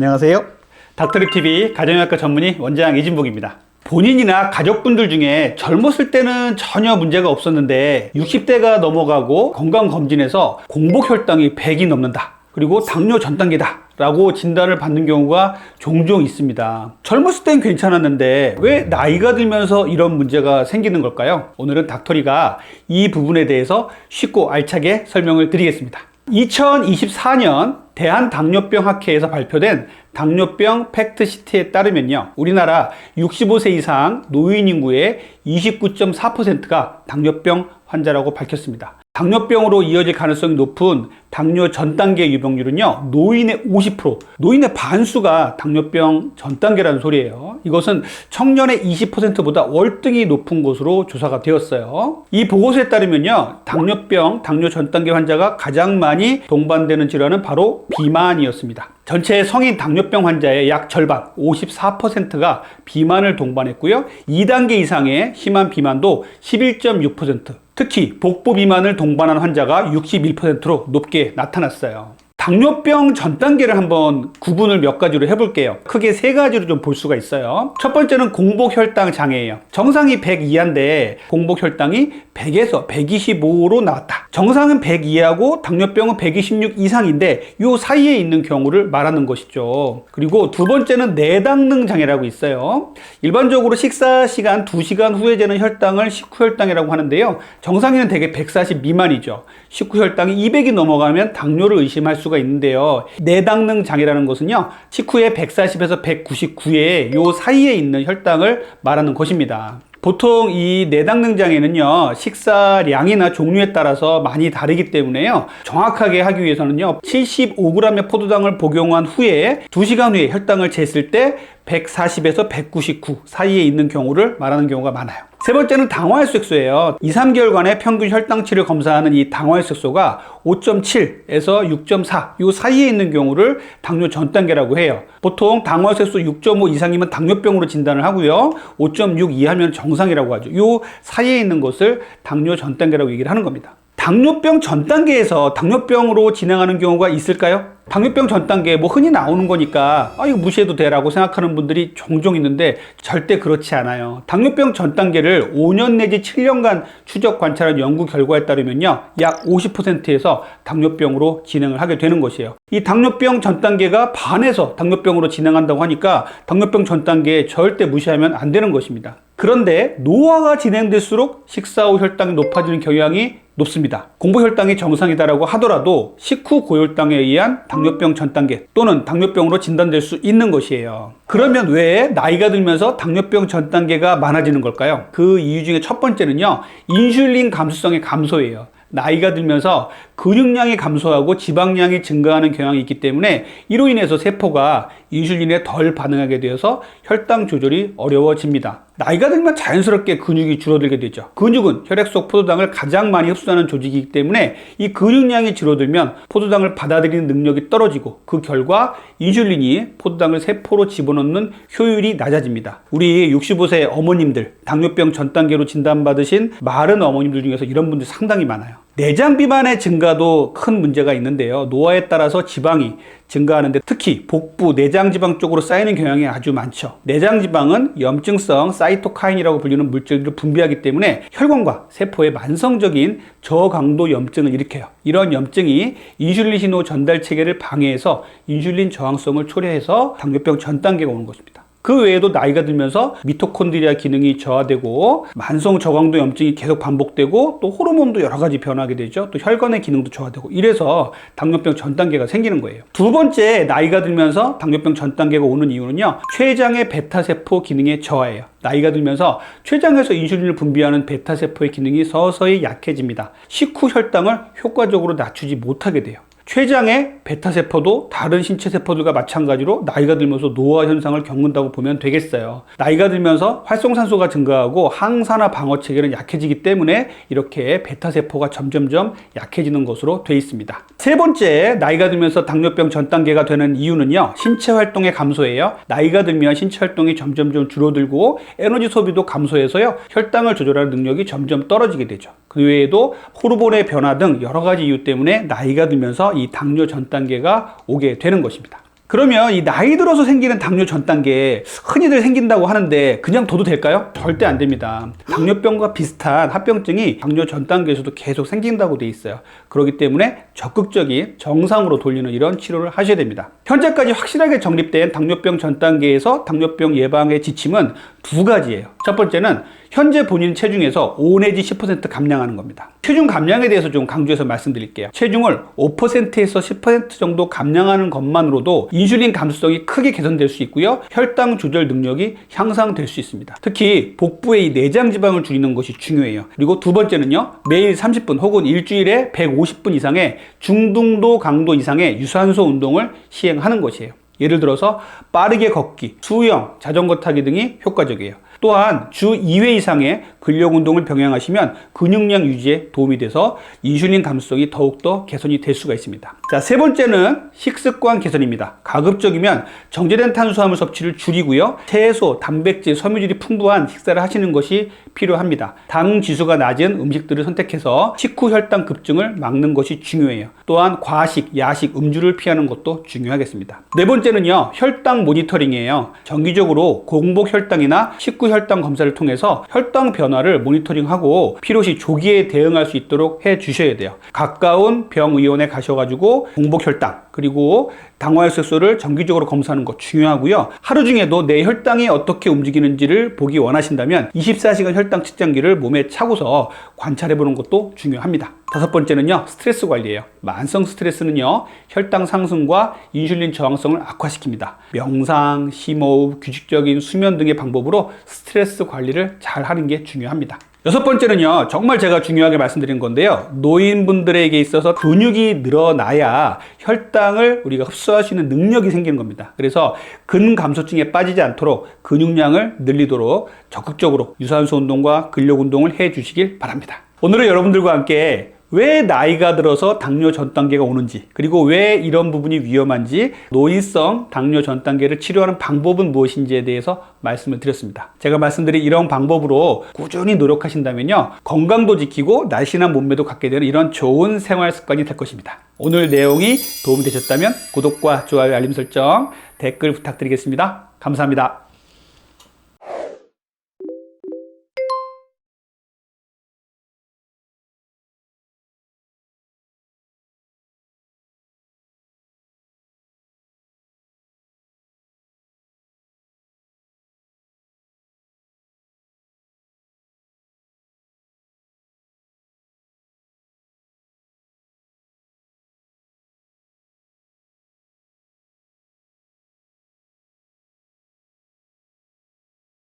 안녕하세요. 닥터립TV 가정의학과 전문의 원장 이진복입니다. 본인이나 가족분들 중에 젊었을 때는 전혀 문제가 없었는데 60대가 넘어가고 건강검진에서 공복혈당이 100이 넘는다. 그리고 당뇨 전 단계다. 라고 진단을 받는 경우가 종종 있습니다. 젊었을 땐 괜찮았는데 왜 나이가 들면서 이런 문제가 생기는 걸까요? 오늘은 닥터리가 이 부분에 대해서 쉽고 알차게 설명을 드리겠습니다. 2024년 대한당뇨병 학회에서 발표된 당뇨병 팩트시트에 따르면요. 우리나라 65세 이상 노인 인구의 29.4%가 당뇨병 환자라고 밝혔습니다. 당뇨병으로 이어질 가능성이 높은 당뇨 전 단계 유병률은요, 노인의 50%, 노인의 반수가 당뇨병 전 단계라는 소리예요. 이것은 청년의 20%보다 월등히 높은 것으로 조사가 되었어요. 이 보고서에 따르면요, 당뇨병, 당뇨 전 단계 환자가 가장 많이 동반되는 질환은 바로 비만이었습니다. 전체 성인 당뇨병 환자의 약 절반, 54%가 비만을 동반했고요. 2단계 이상의 심한 비만도 11.6%, 특히 복부 비만을 동반한 환자가 61%로 높게 나타났어요. 당뇨병 전 단계를 한번 구분을 몇 가지로 해볼게요. 크게 세 가지로 좀 볼 수가 있어요. 첫 번째는 공복혈당 장애예요. 정상이 100 이하인데 공복혈당이 100에서 125로 나왔다. 정상은 100 이하고 당뇨병은 126 이상인데 이 사이에 있는 경우를 말하는 것이죠. 그리고 두 번째는 내당능 장애라고 있어요. 일반적으로 식사 시간 2시간 후에 재는 혈당을 식후혈당이라고 하는데요. 정상인은 대개 140 미만이죠. 식후혈당이 200이 넘어가면 당뇨를 의심할 수가 있는데요. 내당능 장애라는 것은요. 식후에 140에서 199의 요 사이에 있는 혈당을 말하는 것입니다. 보통 이 내당능 장애는요 식사량이나 종류에 따라서 많이 다르기 때문에요 정확하게 하기 위해서는요 75g의 포도당을 복용한 후에 2시간 후에 혈당을 쟀을 때 140에서 199 사이에 있는 경우를 말하는 경우가 많아요 세 번째는 당화혈색소예요. 2, 3개월간의 평균 혈당치를 검사하는 이 당화혈색소가 5.7에서 6.4 이 사이에 있는 경우를 당뇨 전 단계라고 해요. 보통 당화혈색소 6.5 이상이면 당뇨병으로 진단을 하고요. 5.6 이하면 정상이라고 하죠. 이 사이에 있는 것을 당뇨 전 단계라고 얘기를 하는 겁니다 당뇨병 전 단계에서 당뇨병으로 진행하는 경우가 있을까요? 당뇨병 전 단계 뭐 흔히 나오는 거니까 아 이거 무시해도 돼라고 생각하는 분들이 종종 있는데 절대 그렇지 않아요. 당뇨병 전 단계를 5년 내지 7년간 추적 관찰한 연구 결과에 따르면요. 약 50%에서 당뇨병으로 진행을 하게 되는 것이에요. 이 당뇨병 전 단계가 반에서 당뇨병으로 진행한다고 하니까 당뇨병 전 단계 절대 무시하면 안 되는 것입니다. 그런데 노화가 진행될수록 식사 후 혈당이 높아지는 경향이 높습니다. 공복 혈당이 정상이다라고 하더라도 식후 고혈당에 의한 당뇨병 전 단계 또는 당뇨병으로 진단될 수 있는 것이에요. 그러면 왜 나이가 들면서 당뇨병 전 단계가 많아지는 걸까요? 그 이유 중에 첫 번째는요. 인슐린 감수성의 감소예요. 나이가 들면서 근육량이 감소하고 지방량이 증가하는 경향이 있기 때문에 이로 인해서 세포가 인슐린에 덜 반응하게 되어서 혈당 조절이 어려워집니다. 나이가 들면 자연스럽게 근육이 줄어들게 되죠. 근육은 혈액 속 포도당을 가장 많이 흡수하는 조직이기 때문에 이 근육량이 줄어들면 포도당을 받아들이는 능력이 떨어지고 그 결과 인슐린이 포도당을 세포로 집어넣는 효율이 낮아집니다. 우리 65세 어머님들, 당뇨병 전 단계로 진단받으신 마른 어머님들 중에서 이런 분들 상당히 많아요. 내장 비만의 증가도 큰 문제가 있는데요. 노화에 따라서 지방이 증가하는데 특히 복부, 내장 지방 쪽으로 쌓이는 경향이 아주 많죠. 내장 지방은 염증성 사이토카인이라고 불리는 물질들을 분비하기 때문에 혈관과 세포에 만성적인 저강도 염증을 일으켜요. 이런 염증이 인슐린 신호 전달 체계를 방해해서 인슐린 저항성을 초래해서 당뇨병 전 단계가 오는 것입니다. 그 외에도 나이가 들면서 미토콘드리아 기능이 저하되고 만성 저강도 염증이 계속 반복되고 또 호르몬도 여러 가지 변하게 되죠. 또 혈관의 기능도 저하되고 이래서 당뇨병 전 단계가 생기는 거예요. 두 번째 나이가 들면서 당뇨병 전 단계가 오는 이유는요. 췌장의 베타 세포 기능의 저하예요. 나이가 들면서 췌장에서 인슐린을 분비하는 베타 세포의 기능이 서서히 약해집니다. 식후 혈당을 효과적으로 낮추지 못하게 돼요. 췌장의 베타세포도 다른 신체 세포들과 마찬가지로 나이가 들면서 노화 현상을 겪는다고 보면 되겠어요. 나이가 들면서 활성산소가 증가하고 항산화 방어 체계는 약해지기 때문에 이렇게 베타세포가 점점점 약해지는 것으로 되어 있습니다. 세 번째, 나이가 들면서 당뇨병 전 단계가 되는 이유는요, 신체 활동의 감소예요. 나이가 들면 신체 활동이 점점점 줄어들고 에너지 소비도 감소해서요, 혈당을 조절하는 능력이 점점 떨어지게 되죠. 그 외에도 호르몬의 변화 등 여러 가지 이유 때문에 나이가 들면서 이 당뇨 전 단계가 오게 되는 것입니다. 그러면 이 나이 들어서 생기는 당뇨 전 단계 흔히들 생긴다고 하는데 그냥 둬도 될까요? 절대 안 됩니다. 당뇨병과 비슷한 합병증이 당뇨 전 단계에서도 계속 생긴다고 돼 있어요. 그렇기 때문에 적극적인 정상으로 돌리는 이런 치료를 하셔야 됩니다. 현재까지 확실하게 정립된 당뇨병 전 단계에서 당뇨병 예방의 지침은 두 가지예요. 첫 번째는 현재 본인 체중에서 5 내지 10% 감량하는 겁니다. 체중 감량에 대해서 좀 강조해서 말씀드릴게요. 체중을 5%에서 10% 정도 감량하는 것만으로도 인슐린 감수성이 크게 개선될 수 있고요. 혈당 조절 능력이 향상될 수 있습니다. 특히 복부의 이 내장 지방을 줄이는 것이 중요해요. 그리고 두 번째는요. 매일 30분 혹은 일주일에 150분 이상의 중등도 강도 이상의 유산소 운동을 시행하는 것이에요. 예를 들어서 빠르게 걷기, 수영, 자전거 타기 등이 효과적이에요. 또한 주 2회 이상의 근력 운동을 병행하시면 근육량 유지에 도움이 돼서 인슐린 감수성이 더욱더 개선이 될 수가 있습니다. 자, 세 번째는 식습관 개선입니다. 가급적이면 정제된 탄수화물 섭취를 줄이고요. 채소, 단백질, 섬유질이 풍부한 식사를 하시는 것이 필요합니다. 당 지수가 낮은 음식들을 선택해서 식후 혈당 급증을 막는 것이 중요해요. 또한 과식, 야식, 음주를 피하는 것도 중요하겠습니다. 네 번째는요, 혈당 모니터링이에요. 정기적으로 공복 혈당이나 식후 혈당 검사를 통해서 혈당 변화를 모니터링하고 필요시 조기에 대응할 수 있도록 해 주셔야 돼요. 가까운 병의원에 가셔가지고 공복 혈당 그리고 당화혈색소를 정기적으로 검사하는 것 중요하고요. 하루 중에도 내 혈당이 어떻게 움직이는지를 보기 원하신다면 24시간 혈당 측정기를 몸에 차고서 관찰해 보는 것도 중요합니다. 다섯 번째는요, 스트레스 관리예요. 만성 스트레스는요, 혈당 상승과 인슐린 저항성을 악화시킵니다. 명상, 심호흡, 규칙적인 수면 등의 방법으로 스트레스 관리를 잘 하는 게 중요합니다. 여섯 번째는요, 정말 제가 중요하게 말씀드린 건데요. 노인분들에게 있어서 근육이 늘어나야 혈당을 우리가 흡수할 수 있는 능력이 생기는 겁니다. 그래서 근감소증에 빠지지 않도록 근육량을 늘리도록 적극적으로 유산소 운동과 근력 운동을 해 주시길 바랍니다. 오늘은 여러분들과 함께 왜 나이가 들어서 당뇨 전 단계가 오는지, 그리고 왜 이런 부분이 위험한지, 노인성 당뇨 전 단계를 치료하는 방법은 무엇인지에 대해서 말씀을 드렸습니다. 제가 말씀드린 이런 방법으로 꾸준히 노력하신다면요, 건강도 지키고 날씬한 몸매도 갖게 되는 이런 좋은 생활 습관이 될 것입니다. 오늘 내용이 도움이 되셨다면 구독과 좋아요, 알림 설정, 댓글 부탁드리겠습니다. 감사합니다.